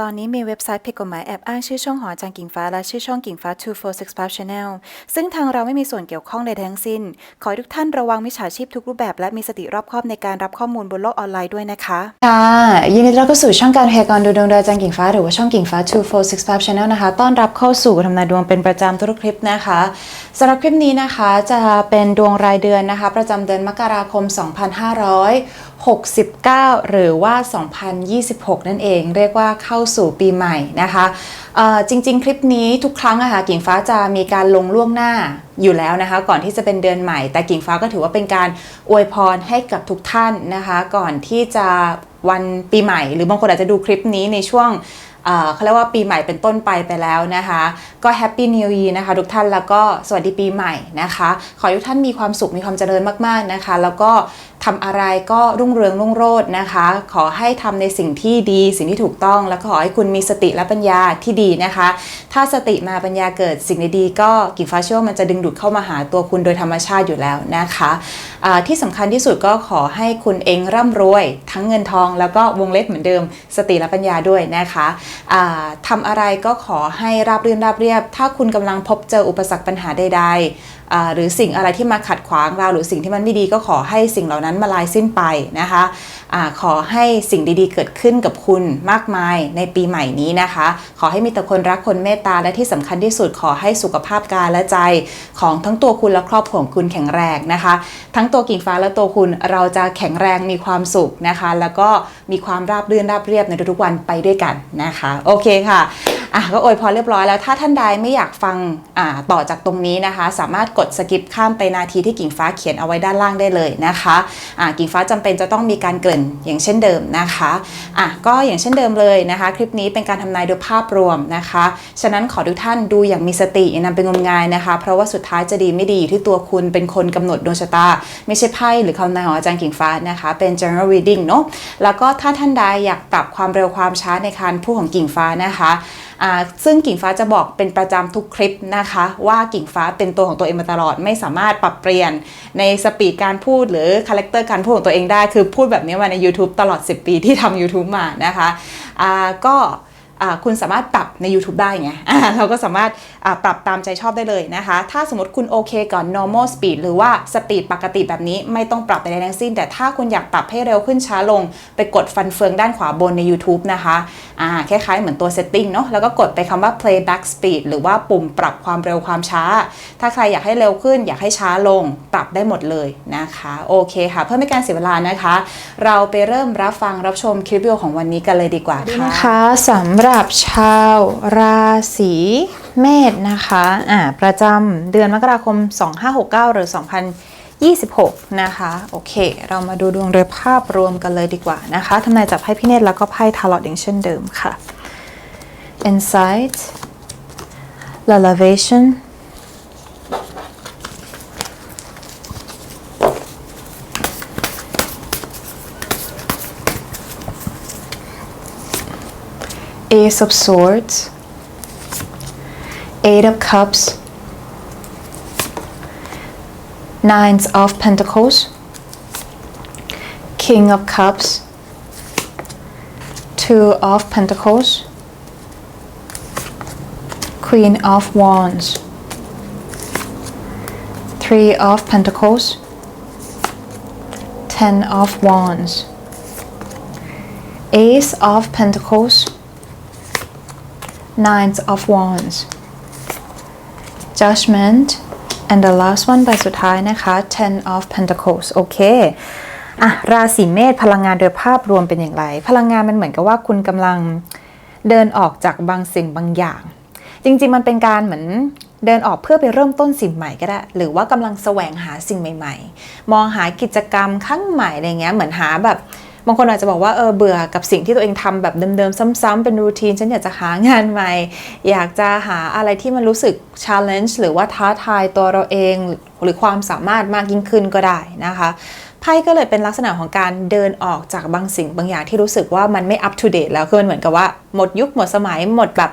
ตอนนี้มีเว็บไซต์ผิดกฎหมายแอบอ้างชื่อช่องหอจารย์กิ่งฟ้าและชื่อช่องกิ่งฟ้า 2465 Channel ซึ่งทางเราไม่มีส่วนเกี่ยวข้องใดทั้งสิ้น ขอทุกท่านระวังมิจฉาชีพทุกรูปแบบและมีสติรอบคอบในการรับข้อมูลบนโลกออนไลน์ด้วยนะคะ ค่ะ ยินดีต้อนรับเข้าสู่ช่องการพยากรณ์ดูดวงโดยจารย์กิ่งฟ้าหรือว่าช่องกิ่งฟ้า 2465 Channel นะคะ ต้อนรับเข้าสู่ทำนายดวงเป็นประจำทุกคลิปนะคะสำหรับคลิปนี้นะคะจะเป็นดวงรายเดือนนะคะ ประจำเดือนมกราคม69 หรือว่า 2026 นั่นเอง เรียกว่าเข้าสู่ปีใหม่นะคะจริง ๆ คลิปนี้ทุกครั้งอะค่ะกิ่งฟ้าจะมีการลงล่วงหน้าอยู่แล้วนะคะ ก่อนที่จะเป็นเดือนใหม่ แต่กิ่งฟ้าก็ถือว่าเป็นการอวยพรให้กับทุกท่านนะคะ ก่อนที่จะวันปีใหม่ หรือบางคนอาจจะดูคลิปนี้ในช่วงเขาเรียกว่าปีใหม่เป็นต้นไปไปแล้วนะคะ ก็แฮปปี้นิว e ีนะคะ ทุกท่านแล้วก็สวัสดีปีใหม่นะคะ ขอให้ทุกท่านมีความสุขมีความเจริญมากๆนะคะ แล้วก็ ทำอะไรก็รุ่งเรืองรุ่งโรจน์นะคะ ขอให้ทำในสิ่งที่ดีสิ่งที่ถูกต้อง แล้วก็ขอให้คุณมีสติและปัญญาที่ดีนะคะ ถ้าสติมาปัญญาเกิดสิ่งดีๆก็กิ่งฟ้าเชื่อมันจะดึงดูดเข้ามาหาตัวคุณโดยธรรมชาติอยู่แล้วนะคะอ่าที่สำคัญที่สุดก็ขอให้คุณเองร่ำรวย ทั้งเงินทอง แล้วก็วงเล็บเหมือนเดิม สติและปัญญาด้วยนะคะอ่าทำอะไรก็ขอให้ราบรื่นราบเรียบ ถ้าคุณกำลังพบเจออุปสรรคปัญหาใดๆ หรือสิ่งอะไรที่มาขัดขวางเราหรือสิ่งที่มันไม่ดีก็ขอให้สิ่งเหล่านั้นมาลายสิ้นไปนะคะอขอให้สิ่งดีๆ เกิดขึ้นกับคุณมากมายในปีใหม่นี้นะคะ ขอให้มีแต่คนรักคนเมตตาและที่สำคัญที่สุดขอให้สุขภาพกายและใจของทั้งตัวคุณและครอบครัวของคุณแข็งแรงนะคะ ทั้งตัวกิ่งฟ้าและตัวคุณเราจะแข็งแรงมีความสุขนะคะ แล้วก็มีความราบรื่นราบเรียบในทุกๆวันไปด้วยกันนะคะ โอเคค่ะอะก็อวยพรเรียบร้อยแล้วถ้าท่านใดไม่อยากฟังอ่าต่อจากตรงนี้นะคะ สามารถกดสกิปข้ามไปนาทีที่กิ่งฟ้าเขียนเอาไว้ด้านล่างได้เลยนะคะอ่ากิ่งฟ้าจำเป็นจะต้องมีการเกริ่นอย่างเช่นเดิมนะคะอะก็อย่างเช่นเดิมเลยนะคะ คลิปนี้เป็นการทำนายโดยภาพรวมนะคะ ฉะนั้นขอทุกท่านดูอย่างมีสติอย่านำไปงมงายนะคะ เพราะว่าสุดท้ายจะดีไม่ดีอยู่ที่ตัวคุณเป็นคนกำหนดดวงชะตา ไม่ใช่ไพ่หรือคำนายของอาจารย์กิ่งฟ้านะคะ เป็น general reading เนาะแล้วก็ถ้าท่านใดอยากปรับความเร็วความช้าในการพูดของกิ่งฟ้านะคะ ซึ่งกิ่งฟ้าจะบอกเป็นประจำทุกคลิปนะคะ ว่ากิ่งฟ้าเป็นตัวของตัวเองมาตลอด ไม่สามารถปรับเปลี่ยนในสปีดการพูดหรือคาแรคเตอร์การพูดของตัวเองได้ คือพูดแบบนี้มาใน YouTube ตลอด 10 ปีที่ทำ YouTube มานะคะะก็ คุณสามารถปรับใน YouTube ได้ไงเราก็สามารถปรับตามใจชอบได้เลยนะคะ ถ้าสมมติคุณโอเคก่อน normal speed หรือว่าสปีดปกติแบบนี้ไม่ต้องปรับใดๆทั้งสิ้น แต่ถ้าคุณอยากปรับให้เร็วขึ้นช้าลง ไปกดฟันเฟืองด้านขวาบนใน YouTube นะคะคล้ายๆเหมือนตัว setting เนาะแล้วก็กดไปคำว่า playback speed หรือว่าปุ่มปรับความเร็วความช้า ถ้าใครอยากให้เร็วขึ้น อยากให้ช้าลง ปรับได้หมดเลยนะคะโอเคค่ะ เพื่อไม่ให้การเสียเวลานะคะ เราไปเริ่มรับฟังรับชมคลิปวิดีโอของวันนี้กันเลยดีกว่าค่ะนะคะสำหรับชาวราศีเมษนะคะอ่าประจำเดือนมกราคม 2569 หรือ 2026 นะคะ โอเค เรามาดูดวงโดยภาพรวมกันเลยดีกว่านะคะทำนายจากไพ่พิเนตแล้วก็ไพ่ทาร์ลอตอย่างเช่นเดิมค่ะ Insight Elevation Ace of Swords, Eight of Cups, Nines of Pentacles, King of Cups, Two of Pentacles, Queen of Wands, Three of Pentacles, Ten of Wands, Ace of Pentacles, Nines of Wands Judgment and the last one ใบสุดท้ายนะคะ Ten of Pentacles โอเคอะราศีเมษพลังงานโดยภาพรวมเป็นอย่างไร พลังงานมันเหมือนกับว่าคุณกำลังเดินออกจากบางสิ่งบางอย่าง จริง ๆ มันเป็นการเหมือนเดินออกเพื่อไปเริ่มต้นสิ่งใหม่ก็ได้ หรือว่ากำลังแสวงหาสิ่งใหม่ ๆ มองหากิจกรรมครั้งใหม่อะไรเงี้ย เหมือนหาแบบ บางคนอาจจะบอกว่าเออเบื่อกับสิ่งที่ตัวเองทำแบบเดิมๆ ซ้ำๆเป็นรูทีน ฉันอยากจะหางานใหม่ อยากจะหาอะไรที่มันรู้สึก challenge หรือว่าท้าทายตัวเราเอง หรือความสามารถมากยิ่งขึ้นก็ได้นะคะไพ่ก็เลยเป็นลักษณะของการเดินออกจากบางสิ่งบางอย่างที่รู้สึกว่ามันไม่ up to date แล้วคือมันเหมือนกับว่าหมดยุคหมดสมัยหมดแบบ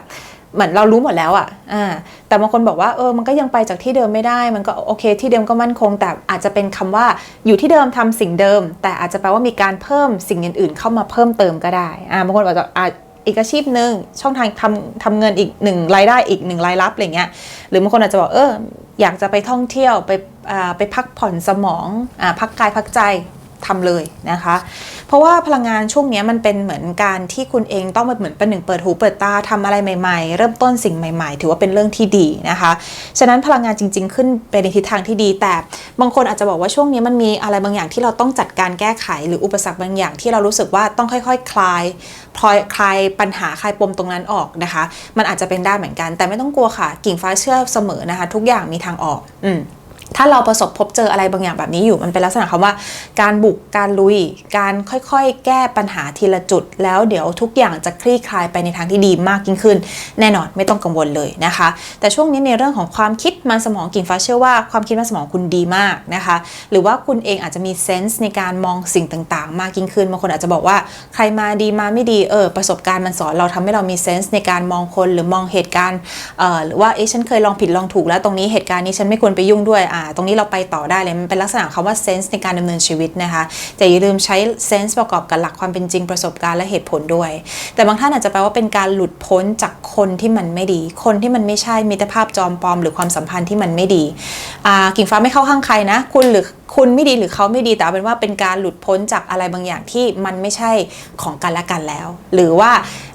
เหมือนเรารู้หมดแล้วอะอะแต่บางคนบอกว่าเออมันก็ยังไปจากที่เดิมไม่ได้ มันก็โอเค ที่เดิมก็มั่นคง แต่อาจจะเป็นคำว่าอยู่ที่เดิมทำสิ่งเดิม แต่อาจจะแปลว่ามีการเพิ่มสิ่งอื่นๆ เข้ามาเพิ่มเติมก็ได้อ่าบางคนบอาจะอาจอีกอาชีพหนึ่งช่องทางทำทำเงินอีกหนึ่งรายได้อีกหนึ่งรายรับอะไรเงี้ยหรือบางคนอาจจะบอกเอออยากจะไปท่องเที่ยวไปอ่าไปพักผ่อนสมองอาพักกายพักใจ ทำเลยนะคะ เพราะว่าพลังงานช่วงนี้มันเป็นเหมือนการที่คุณเองต้องเหมือนเป็นหนึ่งเปิดหูเปิดตาทำอะไรใหม่ ๆ เริ่มต้นสิ่งใหม่ ๆ ถือว่าเป็นเรื่องที่ดีนะคะ ฉะนั้นพลังงานจริง ๆ ขึ้นไปในทิศทางที่ดี แต่บางคนอาจจะบอกว่าช่วงนี้มันมีอะไรบางอย่างที่เราต้องจัดการแก้ไข หรืออุปสรรคบางอย่างที่เรารู้สึกว่าต้องค่อย ๆ คลายพลอยคลายปัญหาคลายปมตรงนั้นออกนะคะ มันอาจจะเป็นได้เหมือนกัน แต่ไม่ต้องกลัวค่ะ กิ่งฟ้าเชื่อเสมอนะคะ ทุกอย่างมีทางออก อืม ถ้าเราประสบพบเจออะไรบางอย่างแบบนี้อยู่มันเป็นลักษณะคำว่าการบุกการลุย การค่อยๆ แก้ปัญหาทีละจุด แล้วเดี๋ยวทุกอย่างจะคลี่คลายไปในทางที่ดีมากยิ่งขึ้น แน่นอนไม่ต้องกังวลเลยนะคะ แต่ช่วงนี้ในเรื่องของความคิดมันสมองกิ่งฟ้าเชื่อว่าความคิดมันสมองคุณดีมากนะคะ หรือว่าคุณเองอาจจะมีเซนส์ในการมองสิ่งต่างๆ มากยิ่งขึ้นบางคนอาจจะบอกว่าใครมาดีมาไม่ดีเออประสบการณ์มันสอนเราทำให้เรามีเซนส์ในการมองคนหรือมองเหตุการณ์เอ่อหรือว่าเอ๊ะฉันเคยลองผิดลองถูกแล้วตรงนี้เหตุการณ์นี้ฉันไม่ควรไปยุ่งด้วยอ่าตรงนี้เราไปต่อได้เลย มันเป็นลักษณะคำว่าเซนส์ในการดำเนินชีวิตนะคะแต่อย่าลืมใช้เซนส์ประกอบกับหลักความเป็นจริงประสบการณ์และเหตุผลด้วย แต่บางท่านอาจจะแปลว่าเป็นการหลุดพ้นจากคนที่มันไม่ดี คนที่มันไม่ใช่มิตรภาพจอมปลอม หรือความสัมพันธ์ที่มันไม่ดีกิ่งฟ้าไม่เข้าข้างใครนะ คุณหรือ คุณไม่ดีหรือเขาไม่ดีแต่เอาเป็นว่าเป็นการหลุดพ้นจากอะไรบางอย่างที่มันไม่ใช่ของกันและกันแล้ว หรือว่า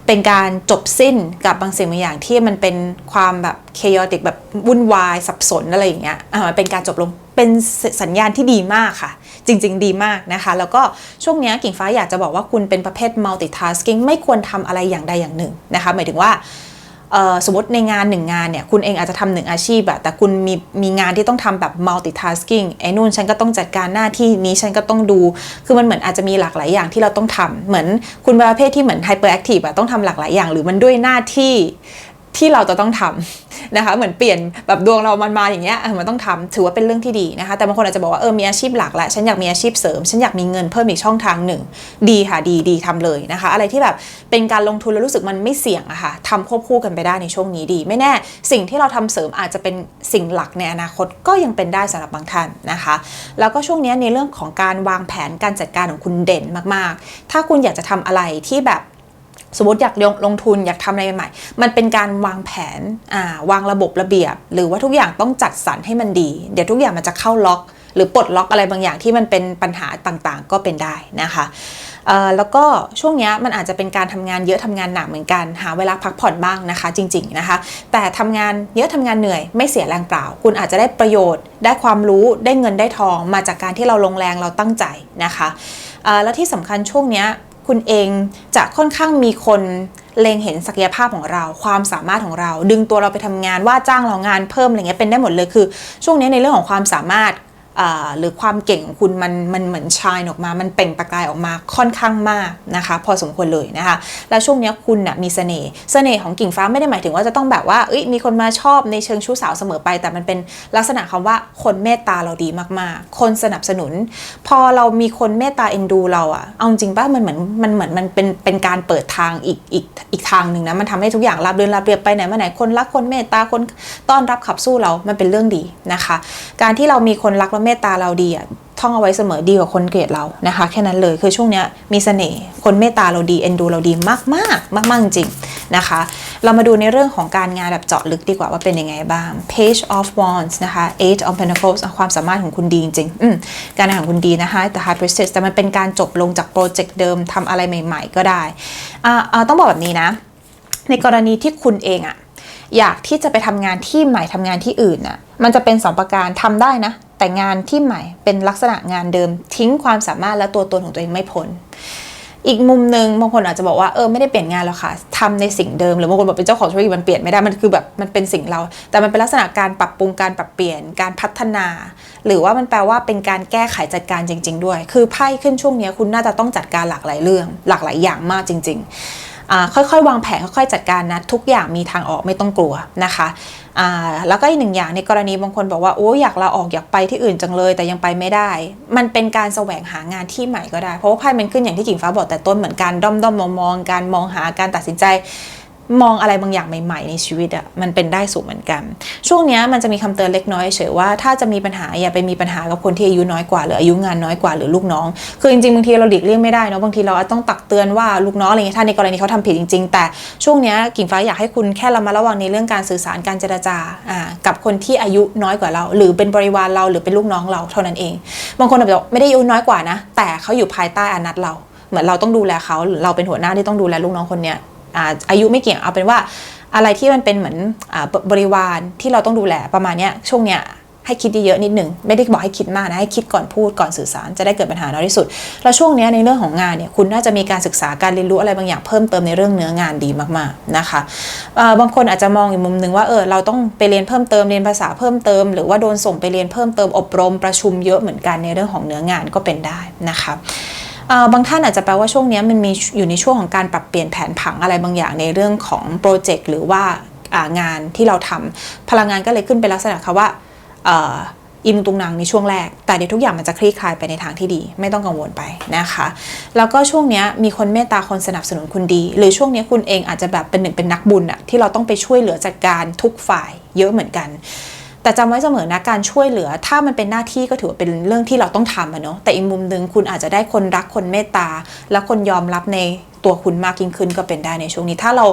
เป็นการจบสิ้นกับบางสิ่งบางอย่างที่มันเป็นความแบบ chaotic แบบวุ่นวายสับสนอะไรอย่างเงี้ยอ่ามันเป็นการจบลงเป็นสัญญาณที่ดีมากค่ะ จริง ๆ ดีมากนะคะ แล้วก็ช่วงนี้กิ่งฟ้าอยากจะบอกว่าคุณเป็นประเภท multitasking ไม่ควรทำอะไรอย่างใดอย่างหนึ่งนะคะ หมายถึงว่า สมมติในงานหนึ่งงานเนี่ยคุณเองอาจจะทำหนึ่งอาชีพอะแต่คุณมีมีงานที่ต้องทำแบบ multitasking ไอ้นู่นฉันก็ต้องจัดการหน้าที่นี้ฉันก็ต้องดู คือมันเหมือนอาจจะมีหลากหลายอย่างที่เราต้องทำเหมือนคุณเป็นประเภทที่เหมือน hyperactive อะต้องทำหลากหลายอย่าง หรือมันด้วยหน้าที่ ที่เราจะต้องทำนะคะ เหมือนเปลี่ยนแบบดวงเรามันมาอย่างเงี้ยมันต้องทำถือว่าเป็นเรื่องที่ดีนะคะ แต่บางคนอาจจะบอกว่าเออมีอาชีพหลักแล้วฉันอยากมีอาชีพเสริม ฉันอยากมีเงินเพิ่มอีกช่องทางหนึ่ง ดีค่ะดีดีทำเลยนะคะ อะไรที่แบบเป็นการลงทุนแล้วรู้สึกมันไม่เสี่ยงอะค่ะทำควบคู่กันไปได้ในช่วงนี้ดี ไม่แน่สิ่งที่เราทำเสริมอาจจะเป็นสิ่งหลักในอนาคตก็ยังเป็นได้สำหรับบางท่านนะคะ แล้วก็ช่วงนี้ในเรื่องของการวางแผนการจัดการของคุณเด่นมากๆ ถ้าคุณอยากจะทำอะไรที่แบบ สมมติอยากลงลงทุนอยากทำอะไรใหม่ๆ มันเป็นการวางแผนอ่าวางระบบระเบียบ หรือว่าทุกอย่างต้องจัดสรรให้มันดี เดี๋ยวทุกอย่างมันจะเข้าล็อก หรือปลดล็อกอะไรบางอย่างที่มันเป็นปัญหาต่างๆ ก็เป็นได้นะคะแล้วก็ช่วงนี้มันอาจจะเป็นการทำงานเยอะทำงานหนักเหมือนกัน หาเวลาพักผ่อนบ้างนะคะ จริง ๆนะคะ แต่ทำงานเยอะทำงานเหนื่อยไม่เสียแรงเปล่า คุณอาจจะได้ประโยชน์ ได้ความรู้ได้เงินได้ทองมาจากการที่เราลงแรงเราตั้งใจนะคะแล้วที่สำคัญช่วงนี้ คุณเองจะค่อนข้างมีคนเล็งเห็นศักยภาพของเรา ความสามารถของเรา ดึงตัวเราไปทำงานว่าจ้างเรางานเพิ่มอะไรเงี้ยเป็นได้หมดเลยคือ ช่วงนี้ในเรื่องของความสามารถ หรือความเก่งของคุณมันมันเหมือนชายออกมา มันเป่งประกายออกมาค่อนข้างมากนะคะ พอสมควรเลยนะคะ แล้วช่วงนี้คุณน่ะมีเสน่ห์เสน่ห์ของกิ่งฟ้าไม่ได้หมายถึงว่าจะต้องแบบว่าเอ้ยมีคนมาชอบในเชิงชู้สาวเสมอไป แต่มันเป็นลักษณะคำว่าคนเมตตาเราดีมากๆ คนสนับสนุน พอเรามีคนเมตตาเอ็นดูเราอะเอาจริงป่ะมันเหมือนมันเหมือนมันเป็นเป็นการเปิดทางอีกอีกอีกทางหนึ่งนะมันทำให้ทุกอย่างราบเรื่นราบเรียบไปไหนมาไหนคนรักคนเมตตาคนต้อนรับขับสู้เรา มันเป็นเรื่องดีนะคะ การที่เรามีคนรักและเมตตาเราดีอะท่องเอาไว้เสมอดีกว่าคนเกลียดเรานะคะ แค่นั้นเลยคือช่วงเนี้ยมีเสน่ห์คนเมตตาเราดีเอ็นดูเราดีมากมากมากมากจริงนะคะ เรามาดูในเรื่องของการงานแบบเจาะลึกดีกว่าว่าเป็นยังไงบ้าง Page of Wands นะคะ Eight of Pentacles ความสามารถของคุณดีจริงๆอืมการงานของคุณดีนะคะแต่ High Priestess แต่มันเป็นการจบลงจากโปรเจกต์เดิมทำอะไรใหม่ ๆ ก็ได้อ่าต้องบอกแบบนี้นะ ในกรณีที่คุณเองอะอยากที่จะไปทำงานที่ใหม่ทำงานที่อื่นน่ะ มันจะเป็นสองประการทำได้นะ แต่งานที่ใหม่เป็นลักษณะงานเดิม ทิ้งความสามารถและตัวตนของตัวเองไม่พ้นอีกมุมหนึ่งบางคนอาจจะบอกว่าเออไม่ได้เปลี่ยนงานหรอกค่ะทำในสิ่งเดิมหรือบางคนบอกเป็นเจ้าของธุรกิจมันเปลี่ยนไม่ได้มันคือแบบมันเป็นสิ่งเรา แต่มันเป็นลักษณะการปรับปรุงการปรับเปลี่ยนการพัฒนา หรือว่ามันแปลว่าเป็นการแก้ไขจัดการจริง ๆ ด้วย คือไพ่ขึ้นช่วงนี้คุณน่าจะต้องจัดการหลากหลายเรื่อง หลากหลายอย่างมากจริง ๆ ค่อยๆ วางแผนค่อยๆ จัดการนะทุกอย่างมีทางออกไม่ต้องกลัวนะคะแล้วก็อีกหนึ่งอย่างในกรณีบางคนบอกว่าโอ้อยากลาออกอยากไปที่อื่นจังเลย แต่ยังไปไม่ได้ มันเป็นการแสวงหางานที่ใหม่ก็ได้ เพราะว่าไพ่มันขึ้นอย่างที่กิ่งฟ้าบอกแต่ต้นเหมือนการด้อมด้อมมองมองๆการมองหาการตัดสินใจ มองอะไรบางอย่างใหม่ ๆ ในชีวิตอะมันเป็นได้สูงเหมือนกัน ช่วงนี้มันจะมีคำเตือนเล็กน้อยเฉยว่าถ้าจะมีปัญหาอย่าไปมีปัญหากับคนที่อายุน้อยกว่าหรืออายุงานน้อยกว่าหรือลูกน้อง คือจริงๆบางทีเราหลีกเลี่ยงไม่ได้เนาะบางทีเราต้องตักเตือนว่าลูกน้องอะไรเงี้ยถ้าในกรณีเขาทำผิดจริง ๆ แต่ช่วงนี้กิ่งฟ้าอยากให้คุณแค่ระมัดระวังในเรื่องการสื่อสารการเจรจาอ่ากับคนที่อายุน้อยกว่าเรา หรือเป็นบริวารเราหรือเป็นลูกน้องเราเท่านั้นเอง บางคนอาจจะไม่ได้อายุน้อยกว่านะ แต่เขาอยู่ภายใต้อนัตเรา เหมือนเราต้องดูแลเขาหรือเราเป็นหัวหน้าที่ต้องดูแลลูกน้องคนเนี้ย อาอายุไม่เกี่ยงเอาเป็นว่าอะไรที่มันเป็นเหมือนอบริวารที่เราต้องดูแลประมาณนี้ช่วงเนี้ยให้คิดเยอะนิดหนึ่งไม่ได้บอกให้คิดมากนะ ให้คิดก่อนพูดก่อนสื่อสารจะได้เกิดปัญหาน้อยที่สุด แล้วช่วงเนี้ยในเรื่องของงานเนี่ยคุณน่าจะมีการศึกษาการเรียนรู้อะไรบางอย่างเพิ่มเติมในเรื่องเนื้องานดีมากๆนะคะบางคนอาจจะมองอีกมุมหนึ่งว่าเออเราต้องไปเรียนเพิ่มเติมเรียนภาษาเพิ่มเติม หรือว่าโดนส่งไปเรียนเพิ่มเติมอบรมประชุมเยอะเหมือนกันในเรื่องของเนื้องานก็เป็นได้นะคะ บางท่านอาจจะแปลว่าช่วงนี้มันมีอยู่ในช่วงของการปรับเปลี่ยนแผนผังอะไรบางอย่างในเรื่องของโปรเจกต์หรือว่างานที่เราทำพลังงานก็เลยขึ้นเป็นลักษณะค่ะว่าอิมตุงนังในช่วงแรก แต่เดี๋ยวทุกอย่างมันจะคลี่คลายไปในทางที่ดี ไม่ต้องกังวลไปนะคะ แล้วก็ช่วงนี้มีคนเมตตาคนสนับสนุนคุณดี หรือช่วงนี้คุณเองอาจจะแบบเป็นหนึ่งเป็นนักบุญอะที่เราต้องไปช่วยเหลือจัดการทุกฝ่ายเยอะเหมือนกัน แต่จำไว้เสมอนะการช่วยเหลือ ถ้ามันเป็นหน้าที่ก็ถือว่าเป็นเรื่องที่เราต้องทำอะเนาะแต่อีกมุมหนึ่งคุณอาจจะได้คนรักคนเมตตา และคนยอมรับในตัวคุณมากยิ่งขึ้นก็เป็นได้ในช่วงนี้ถ้าเรา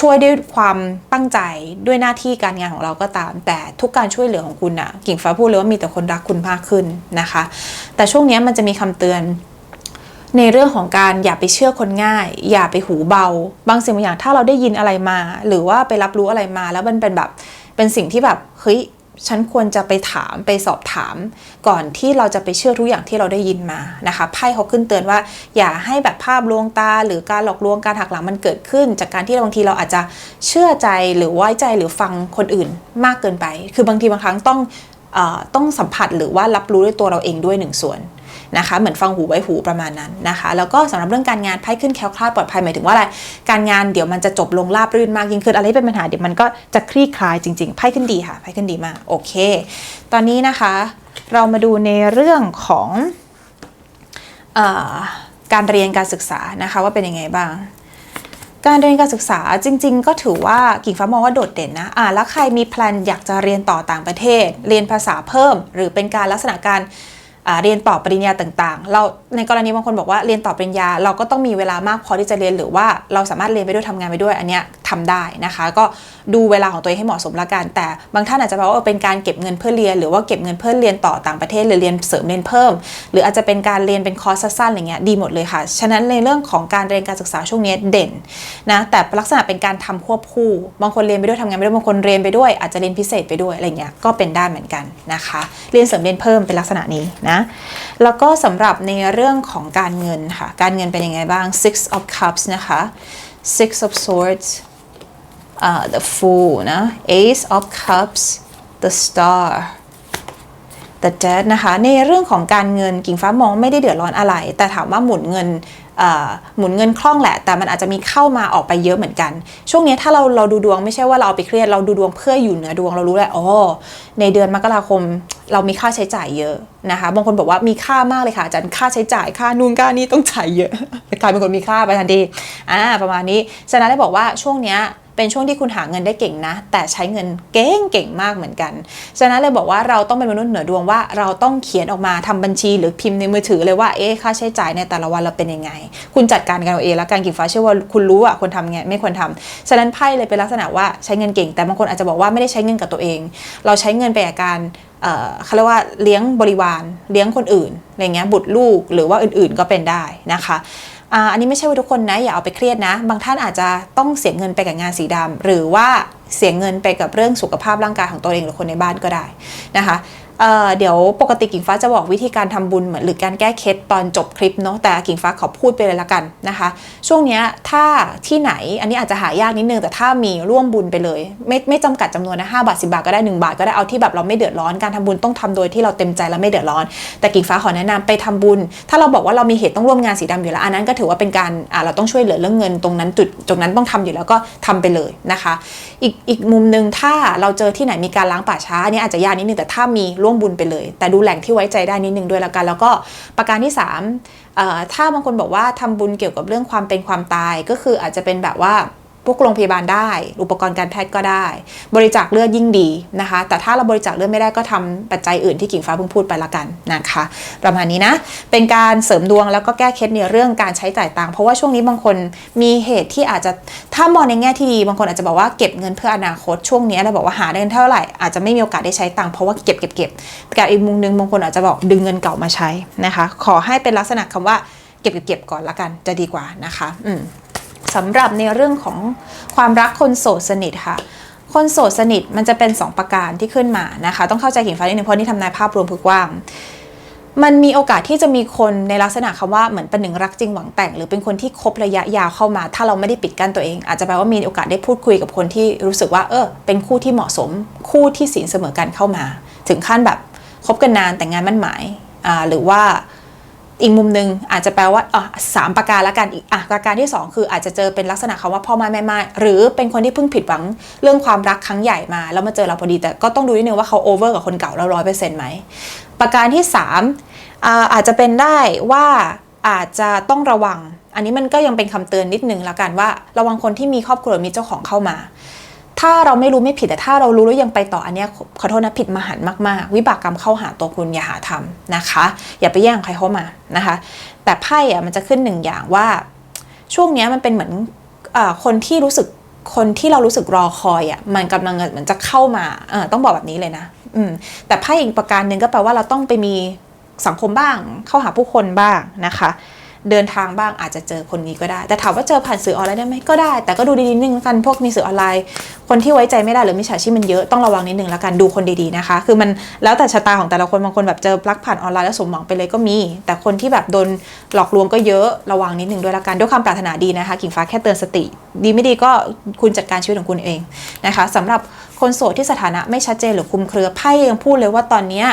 ช่วยด้วยความตั้งใจด้วยหน้าที่การงานของเราก็ตาม แต่ทุกการช่วยเหลือของคุณอะกิ่งฟ้าพูดเลยว่ามีแต่คนรักคุณมากขึ้นนะคะ แต่ช่วงนี้มันจะมีคำเตือนในเรื่องของการอย่าไปเชื่อคนง่าย อย่าไปหูเบา บางสิ่งบางอย่างถ้าเราได้ยินอะไรมา หรือว่าไปรับรู้อะไรมา แล้วมันเป็นแบบเป็นสิ่งที่แบบเฮ้ย ฉันควรจะไปถามไปสอบถาม ก่อนที่เราจะไปเชื่อทุกอย่างที่เราได้ยินมานะคะไพ่เขาขึ้นเตือนว่า อย่าให้แบบภาพลวงตา หรือการหลอกลวงการหักหลังมันเกิดขึ้น จากการที่บางทีเราอาจจะเชื่อใจหรือไว้ใจหรือฟังคนอื่นมากเกินไป คือบางทีบางครั้งต้องอต้องสัมผัสหรือว่ารับรู้ด้วยตัวเราเองด้วยหนึ่งส่วน นะคะ เหมือนฟังหูไว้หูประมาณนั้นนะคะ แล้วก็สำหรับเรื่องการงานไพ่ขึ้นแคล้วคลาดปลอดภัยหมายถึงว่าอะไร การงานเดี๋ยวมันจะจบลงราบรื่นมากยิ่งขึ้น อะไรที่เป็นปัญหาเดี๋ยวมันก็จะคลี่คลายจริงๆไพ่ขึ้นดีค่ะไพ่ขึ้นดีมากโอเค ตอนนี้นะคะ เรามาดูในเรื่องของออการเรียนการศึกษานะคะว่าเป็นยังไงบ้างการเรียนการศึกษาจริง ๆ ก็ถือว่ากิ่งฟ้ามองว่าโดดเด่นนะอ่าแล้วใครมีแพลนอยากจะเรียนต่อต่างประเทศ เรียนภาษาเพิ่ม หรือเป็นการลักษณะการ เรียนต่อปริญญาต่างๆ เราในกรณีบางคนบอกว่าเรียนต่อปริญญาเราก็ต้องมีเวลามากพอที่จะเรียนหรือว่าเราสามารถเรียนไปด้วยทำงานไปด้วยอันเนี้ยทำได้นะคะ ก็ดูเวลาของตัวเองให้เหมาะสมละกัน แต่บางท่านอาจจะบอกว่าเป็นการเก็บเงินเพื่อเรียน หรือว่าเก็บเงินเพื่อเรียนต่อต่างประเทศหรือเรียนเสริมเรียนเพิ่ม หรืออาจจะเป็นการเรียนเป็นคอร์สสั้นๆอะไรเงี้ยดีหมดเลยค่ะฉะนั้นในเรื่องของการเรียนการศึกษาช่วงนี้เด่นนะแต่ลักษณะเป็นการทำควบคู่ บางคนเรียนไปด้วยทำงานไปด้วยบางคนเรียนไปด้วยอาจจะเรียนพิเศษไปด้วยอะไรเงี้ยก็เป็นได้เหมือนกันนะคะ เรียนเสริมเรียนเพิ่มเป็นลักษณะนี้นะแล้วก็สำหรับในเรื่องของการเงินค่ะ การเงินเป็นยังไงบ้าง six of cups นะคะ six of swords uh, the fool นะ ace of cups the star the dead นะคะ ในเรื่องของการเงินกิ่งฟ้ามองไม่ได้เดือดร้อนอะไร แต่ถามว่าหมุนเงิน หมุนเงินคล่องแหละ แต่มันอาจจะมีเข้ามาออกไปเยอะเหมือนกัน ช่วงนี้ถ้าเราเราดูดวงไม่ใช่ว่าเราเอาไปเครียดเราดูดวงเพื่ออยู่เหนือดวงเรารู้แหละอ๋อในเดือนมกราคมเรามีค่าใช้จ่ายเยอะนะคะบางคนบอกว่ามีค่ามากเลยค่ะอาจารย์ค่าใช้จ่ายค่านู่นค่านี่ต้องจ่ายเยอะกลายเป็นคนมีค่าไปทันทีอ่าประมาณนี้ฉะนั้นได้บอกว่าช่วงเนี้ย เป็นช่วงที่คุณหาเงินได้เก่งนะ แต่ใช้เงินเก่งเก่งมากเหมือนกัน ฉะนั้นเลยบอกว่าเราต้องเป็นมนุษย์เหนือดวงว่าเราต้องเขียนออกมาทำบัญชีหรือพิมพ์ในมือถือเลยว่าเอ๊ะค่าใช้จ่ายในแต่ละวันเราเป็นยังไง คุณจัดการกันเอาเองแล้วการกิ่งฟ้าเชื่อว่าคุณรู้อะควรทำไงไม่ควรทำฉะนั้นไพ่เลยเป็นลักษณะว่าใช้เงินเก่ง แต่บางคนอาจจะบอกว่าไม่ได้ใช้เงินกับตัวเอง เราใช้เงินไปกับการเอ่อเขาเรียกว่าเลี้ยงบริวารเลี้ยงคนอื่นอะไรเงี้ยบุตรลูกหรือว่าอื่นๆก็เป็นได้นะคะ อันนี้ไม่ใช่ว่าทุกคนนะอย่าเอาไปเครียดนะ บางท่านอาจจะต้องเสียเงินไปกับงานสีดำหรือว่าเสียเงินไปกับเรื่องสุขภาพร่างกายของตัวเองหรือคนในบ้านก็ได้นะคะ เเดี๋ยวปกติกิ่งฟ้าจะบอกวิธีการทำบุญเหมือนหรือการแก้เคล็ดตอนจบคลิปเนาะแต่กิ่งฟ้าขอพูดไปเลยละกันนะคะ ช่วงนี้ถ้าที่ไหนอันนี้อาจจะหายากนิดนึง แต่ถ้ามีร่วมบุญไปเลย ไม่ไม่จำกัดจำนวนนะ5บาท 10 บาทก็ได้ 1 บาทก็ได้เอาที่แบบเราไม่เดือดร้อนการทำบุญต้องทำโดยที่เราเต็มใจและไม่เดือดร้อน แต่กิ่งฟ้าขอแนะนำไปทำบุญ ถ้าเราบอกว่าเรามีเหตุต้องร่วมงานสีดำอยู่แล้วอันนั้นก็ถือว่าเป็นการเราต้องช่วยเหลือเรื่องเงินตรงนั้นจุดตรงนั้นต้องทำอยู่แล้วก็ทำไปเลยนะคะ อีกอีกมุมหนึ่งถ้าเราเจอที่ไหนมีการล้างป่าช้าอันนี้อาจจะยากนิดนึงแต่ถ้ามีร่วมบุญไปเลย แต่ดูแหล่งที่ไว้ใจได้นิดนึงด้วยแล้วกัน แล้วก็ประการที่สามถ้าบางคนบอกว่าทำบุญเกี่ยวกับเรื่องความเป็นความตายก็คืออาจจะเป็นแบบว่า พวกโรงพยาบาลได้ อุปกรณ์การแพทย์ก็ได้ บริจาคเลือดยิ่งดีนะคะ แต่ถ้าเราบริจาคเลือดไม่ได้ก็ทำปัจจัยอื่นที่กิ่งฟ้าเพิ่งพูดไปละกันนะคะ ประมาณนี้นะ เป็นการเสริมดวงแล้วก็แก้เคล็ดในเรื่องการใช้จ่ายตังค์เพราะว่าช่วงนี้บางคนมีเหตุที่อาจจะถ้ามองในแง่ที่ดีบางคนอาจจะบอกว่าเก็บเงินเพื่ออนาคตช่วงนี้เราบอกว่าหาเงินเท่าไหร่อาจจะไม่มีโอกาสได้ใช้ตังค์เพราะว่าเก็บเก็บเก็บแต่อีกมุมหนึ่งบางคนอาจจะบอกดึงเงินเก่ามาใช้นะคะ ขอให้เป็นลักษณะคำว่าเก็บเก็บเก็บก่อนละกันจะดีกว่านะคะ อืม สำหรับในเรื่องของความรักคนโสดสนิทค่ะ คนโสดสนิทมันจะเป็น 2 ประการที่ขึ้นมานะคะ ต้องเข้าใจหินฟ้านิดนึงเพราะนี่ทำนายภาพรวมคือกว้างมันมีโอกาสที่จะมีคนในลักษณะคำว่าเหมือนเป็นหนึ่งรักจริงหวังแต่ง หรือเป็นคนที่คบระยะยาวเข้ามา ถ้าเราไม่ได้ปิดกั้นตัวเอง อาจจะแปลว่ามีโอกาสได้พูดคุยกับคนที่รู้สึกว่า เออเป็นคู่ที่เหมาะสม คู่ที่ศีลเสมอกันเข้ามา ถึงขั้นแบบคบกันนานแต่งงานมั่นหมายอ่าหรือว่า อีกมุมหนึ่งอาจจะแปลว่าอะสามประการละกันอีกอะประการที่สองคืออาจจะเจอเป็นลักษณะคำว่าพ่อม้แม่ไม้หรือเป็นคนที่เพิ่งผิดหวังเรื่องความรักครั้งใหญ่มา แล้วมาเจอเราพอดีแต่ก็ต้องดูนิดนึงว่าเขาโอเวอร์กับคนเก่าแล้วร้อยเปอร์เซ็นต์ไหมประการที่สามอ่าอาจจะเป็นได้ว่าอาจจะต้องระวัง อันนี้มันก็ยังเป็นคำเตือนนิดนึงละกันว่า ระวังคนที่มีครอบครัวมีเจ้าของเข้ามา ถ้าเราไม่รู้ไม่ผิดแต่ถ้าเรารู้แล้วยังไปต่ออันเนี้ยขอโทษนะผิดมหันต์มาก ๆ วิบากกรรมเข้าหาตัวคุณอย่าหาทำนะคะ อย่าไปแย่งใครเข้ามานะคะ แต่ไพ่อะมันจะขึ้นหนึ่งอย่างว่า ช่วงเนี้ยมันเป็นเหมือนอคนที่รู้สึกคนที่เรารู้สึกรอคอยอะมันกำลังเหมือนจะเข้ามาเออต้องบอกแบบนี้เลยนะอืมแต่ไพ่อีกประการหนึ่งก็แปลว่าเราต้องไปมีสังคมบ้าง เข้าหาผู้คนบ้างนะคะ เดินทางบ้างอาจจะเจอคนนี้ก็ได้ แต่ถามว่าเจอผ่านสื่อออนไลน์ได้ไหมก็ได้ แต่ก็ดูดีๆนึงกันพวกมีสื่อออนไลน์ คนที่ไว้ใจไม่ได้หรือมิจฉาชีพมันเยอะต้องระวังนิดนึงแล้วกันดูคนดีๆนะคะ คือมันแล้วแต่ชะตาของแต่ละคนบางคนแบบเจอรักผ่านออนไลน์แล้วสมหวังไปเลยก็มี แต่คนที่แบบโดนหลอกลวงก็เยอะระวังนิดนึงด้วยละกันด้วยความปรารถนาดีนะคะกิ่งฟ้าแค่เตือนสติ ดีไม่ดีก็คุณจัดการชีวิตของคุณเองนะคะสำหรับคนโสดที่สถานะไม่ชัดเจนหรือคุมเครือไพ่ยังพูดเลยว่าตอนนี้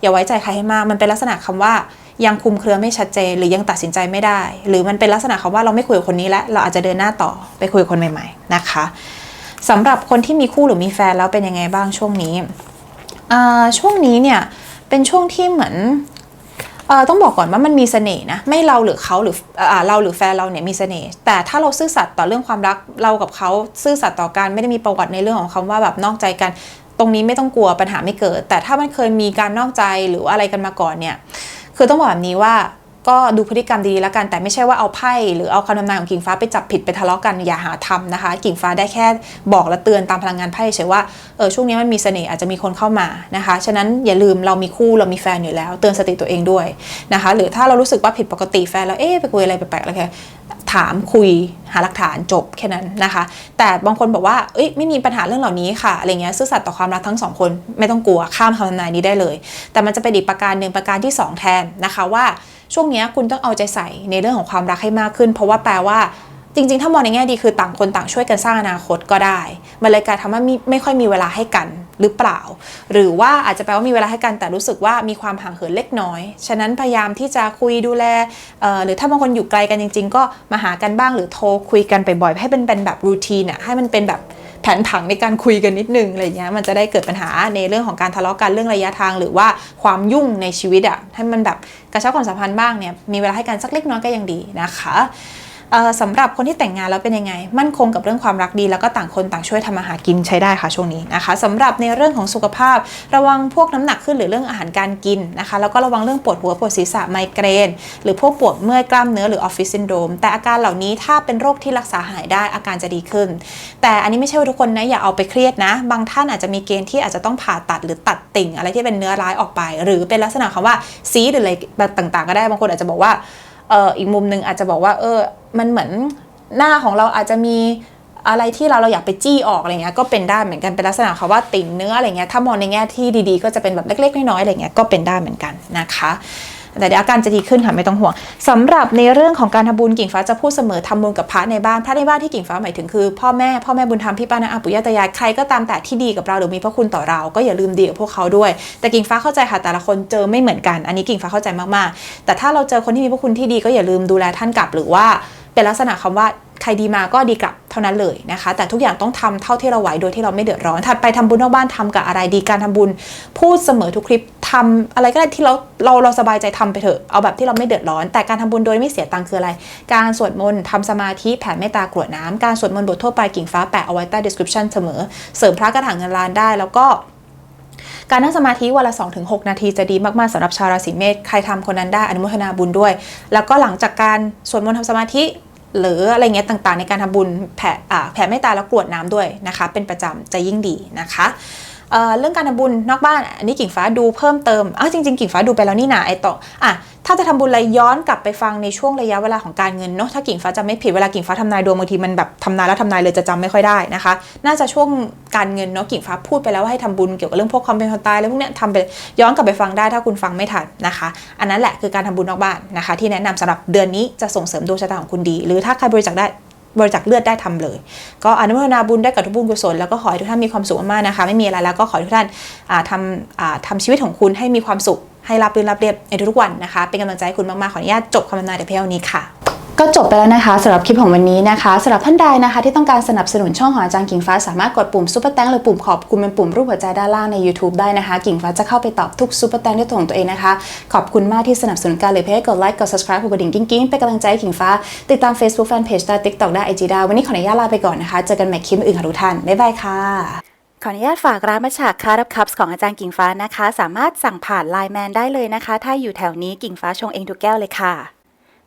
อย่าไว้ใจใครให้มากมันเป็นลักษณะคำว่า ยังคุมเครือไม่ชัดเจน หรือยังตัดสินใจไม่ได้ หรือมันเป็นลักษณะคำว่าเราไม่คุยกับคนนี้แล้วเราอาจจะเดินหน้าต่อไปคุยกับคนใหม่ ๆ นะคะสำหรับคนที่มีคู่หรือมีแฟนแล้วเป็นยังไงบ้างช่วงนี้ช่วงนี้เนี่ยเป็นช่วงที่เหมือนอต้องบอกก่อนว่ามันมีเสน่ห์นะไม่เราหรือเขาหรืออเราหรือแฟนเราเนี่ยมีเสน่ห์แต่ถ้าเราซื่อสัตย์ต่อเรื่องความรักเรากับเขาซื่อสัตย์ต่อกันไม่ได้มีประวัติในเรื่องของคำว่าแบบนอกใจกัน ตรงนี้ไม่ต้องกลัวปัญหาไม่เกิด แต่ถ้ามันเคยมีการนอกใจหรืออะไรกันมาก่อนเนี่ย คือต้องบอกแบบนี้ว่าก็ดูพฤติกรรมดีแล้วกัน แต่ไม่ใช่ว่าเอาไพ่หรือเอาคำนำนายของกิ่งฟ้าไปจับผิดไปทะเลาะกันอย่าหาทำนะคะ กิ่งฟ้าได้แค่บอกและเตือนตามพลังงานไพ่เฉยว่าเออช่วงนี้มันมีเสน่ห์อาจจะมีคนเข้ามานะคะฉะนั้นอย่าลืมเรามีคู่เรามีแฟนอยู่แล้ว เตือนสติตัวเองด้วยนะคะ หรือถ้าเรารู้สึกว่าผิดปกติแฟนเราเอ๊ะไปคุยอะไรแปลกๆอะไรแค่ถามคุย หาหลักฐานจบแค่นั้นนะคะ แต่บางคนบอกว่าเอ้ยไม่มีปัญหาเรื่องเหล่านี้ค่ะอะไรเงี้ยซื่อสัตย์ต่อความรักทั้งสองคนไม่ต้องกลัวข้ามคำทำนายนี้ได้เลย แต่มันจะเป็นอีกประการหนึ่งประการที่สองแทนนะคะว่าช่วงนี้คุณต้องเอาใจใส่ในเรื่องของความรักให้มากขึ้น เพราะว่าแปลว่า จริงๆ ถ้ามองในแง่ดีคือต่างคนต่างช่วยกันสร้างอนาคตก็ได้มันเลยกลายทำให้มีไม่ค่อยมีเวลาให้กันหรือเปล่า หรือว่าอาจจะแปลว่ามีเวลาให้กันแต่รู้สึกว่ามีความห่างเหินเล็กน้อย ฉะนั้นพยายามที่จะคุยดูแลหรือถ้าบางคนอยู่ไกลกันจริง ๆ ก็มาหากันบ้างหรือโทรคุยกันบ่อยๆให้เป็นเป็นแบบรูทีนอะให้มันเป็นแบบแผนผังในการคุยกันนิดนึงอะไรเงี้ยมันจะได้เกิดปัญหาในเรื่องของการทะเลาะกันเรื่องระยะทาง หรือว่าความยุ่งในชีวิตอะให้มันแบบกระชับความสัมพันธ์บ้างเนี่ยมีเวลาให้กันสักเล็กน้อยก็ยังดีนะคะ สำหรับคนที่แต่งงานแล้วเป็นยังไง มั่นคงกับเรื่องความรักดี แล้วก็ต่างคนต่างช่วยทำมาหากินใช้ได้ค่ะช่วงนี้นะคะสำหรับในเรื่องของสุขภาพ ระวังพวกน้ำหนักขึ้นหรือเรื่องอาหารการกินนะคะ แล้วก็ระวังเรื่องปวดหัวปวดศีรษะไมเกรน หรือพวกปวดเมื่อยกล้ามเนื้อหรือออฟฟิศซินโดรมแต่อาการเหล่านี้ถ้าเป็นโรคที่รักษาหายได้อาการจะดีขึ้น แต่อันนี้ไม่ใช่ว่าทุกคนนะอย่าเอาไปเครียดนะ บางท่านอาจจะมีเกณฑ์ที่อาจจะต้องผ่าตัดหรือตัดติ่ง อะไรที่เป็นเนื้อร้ายออกไป หรือเป็นลักษณะคำว่าซีหรืออะไรต่างๆ ก็ได้บางคนอาจจะบอกว่า เอออีกมุมหนึ่งอาจจะบอกว่า เออ มันเหมือนหน้าของเราอาจจะมีอะไรที่เราเราอยากไปจี้ออกอะไรเงี้ยก็เป็นได้เหมือนกันเป็นลักษณะคำว่าติ่งเนื้ออะไรเงี้ยถ้ามองในแง่ที่ดีๆ ก็จะเป็นแบบเล็กๆน้อยๆอะไรเงี้ยก็เป็นได้เหมือนกันนะคะ แต่เดี๋ยวอาการจะดีขึ้นค่ะไม่ต้องห่วงสำหรับในเรื่องของการทำบุญกิ่งฟ้าจะพูดเสมอทำบุญกับพระในบ้านพระในบ้านที่กิ่งฟ้าหมายถึงคือพ่อแม่พ่อแม่บุญธรรมพี่ป้านาอาปุยตายายใครก็ตามแต่ที่ดีกับเราหรือมีพระคุณต่อเราก็อย่าลืมดีกับพวกเขาด้วย แต่กิ่งฟ้าเข้าใจค่ะแต่ละคนเจอไม่เหมือนกัน อันนี้กิ่งฟ้าเข้าใจมากๆ แต่ถ้าเราเจอคนที่มีพระคุณที่ดีก็อย่าลืมดูแลท่านกลับหรือว่า เป็นลักษณะคำว่าใครดีมาก็ดีกลับเท่านั้นเลยนะคะ แต่ทุกอย่างต้องทำเท่าที่เราไหวโดยที่เราไม่เดือดร้อน ถัดไปทำบุญนอกบ้านทำกับอะไรดีการทำบุญ พูดเสมอทุกคลิปทำอะไรก็ได้ที่เราเราเราสบายใจทำไปเถอะเอาแบบที่เราไม่เดือดร้อน แต่การทำบุญโดยไม่เสียตังค์คืออะไร การสวดมนต์ทำสมาธิแผ่เมตตากรวดน้ำการสวดมนต์บททั่วไปกิ่งฟ้าแปะเอาไว้ใต้ description เสมอ เสริมพระกระถางเงินล้านได้ แล้วก็ การนั่งสมาธิวันละ 2-6 นาทีจะดีมากๆสำหรับชาวราศีเมษใครทำคนนั้นได้อนุโมทนาบุญด้วย แล้วก็หลังจากการสวดมนต์ทำสมาธิหรืออะไรเงี้ยต่างๆ ในการทำบุญแผ่อ่าแผ่เมตตาแล้วกรวดน้ำด้วยนะคะ เป็นประจำจะยิ่งดีนะคะ เเรื่องการทำบุญนอกบ้านอันนี้กิ่งฟ้าดูเพิ่มเติมอ้าวจริงๆ กิ่งฟ้าดูไปแล้วนี่นะไอต่ออะถ้าจะทำบุญอะไรย้อนกลับไปฟังในช่วงระยะเวลาของการเงินเนาะถ้ากิ่งฟ้าจะไม่ผิดเวลากิ่งฟ้าทำนายดวงบางทีมันแบบทำนายแล้วทำนายเลยจะจำไม่ค่อยได้นะคะ น่าจะช่วงการเงินเนาะกิ่งฟ้าพูดไปแล้วว่าให้ทำบุญเกี่ยวกับเรื่องพวกความเป็นความตายอะไรพวกเนี้ยทำไปย้อนกลับไปฟังได้ถ้าคุณฟังไม่ทันนะคะ อันนั้นแหละคือการทำบุญนอกบ้านนะคะ ที่แนะนำสำหรับเดือนนี้จะส่งเสริมดวงชะตาของคุณดี หรือถ้าใครบริจาคได้ บริจาคเลือดได้ทำเลย ก็อนุโมทนาบุญได้กับทุกบุญกุศลแล้วก็ขอให้ทุกท่านมีความสุขมากๆนะคะ ไม่มีอะไรแล้วก็ขอให้ทุกท่านทำทำชีวิตของคุณให้มีความสุขให้รับรื่นรับเรียบในทุกๆวันนะคะ เป็นกำลังใจให้คุณมากๆขออนุญาตจบคำบรรยายแต่เพียงเท่านี้ค่ะ ก็จบไปแล้วนะคะสำหรับคลิปของวันนี้นะคะสำหรับท่านใดนะคะ ที่ต้องการสนับสนุนช่องของอาจารย์กิ่งฟ้า สามารถกดปุ่มซุปเปอร์แตงหรือปุ่มขอบคุณเป็นปุ่มรูปหัวใจด้านล่างใน YouTube ได้นะคะ กิ่งฟ้าจะเข้าไปตอบทุกซุปเปอร์แตงด้วยตัวของตัวเองนะคะ ขอบคุณมากที่สนับสนุนการเลยเพื่อให้กดไลค์กด subscribe กดกระดิ่งกิ้งๆเป็นกำลังใจให้กิ่งฟ้า ติดตาม Facebook Fanpage ได้ TikTok ได้ IG ได้วันนี้ขออนุญาตลาไปก่อนนะคะเจอกันใหม่คลิปอื่นค่ะทุกท่านบ๊ายบายค่ะขออนุญาตฝากร้านมัชฉากคารับคัพส์ของอาจารย์กิ่งฟ้านะคะ สามารถสั่งผ่านไลน์แมนได้เลยนะคะ ถ้าอยู่แถวนี้กิ่งฟ้าชงเองทุกแก้วเลยค่ะ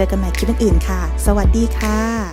เจอกันใหม่คลิปอื่นๆค่ะ สวัสดีค่ะ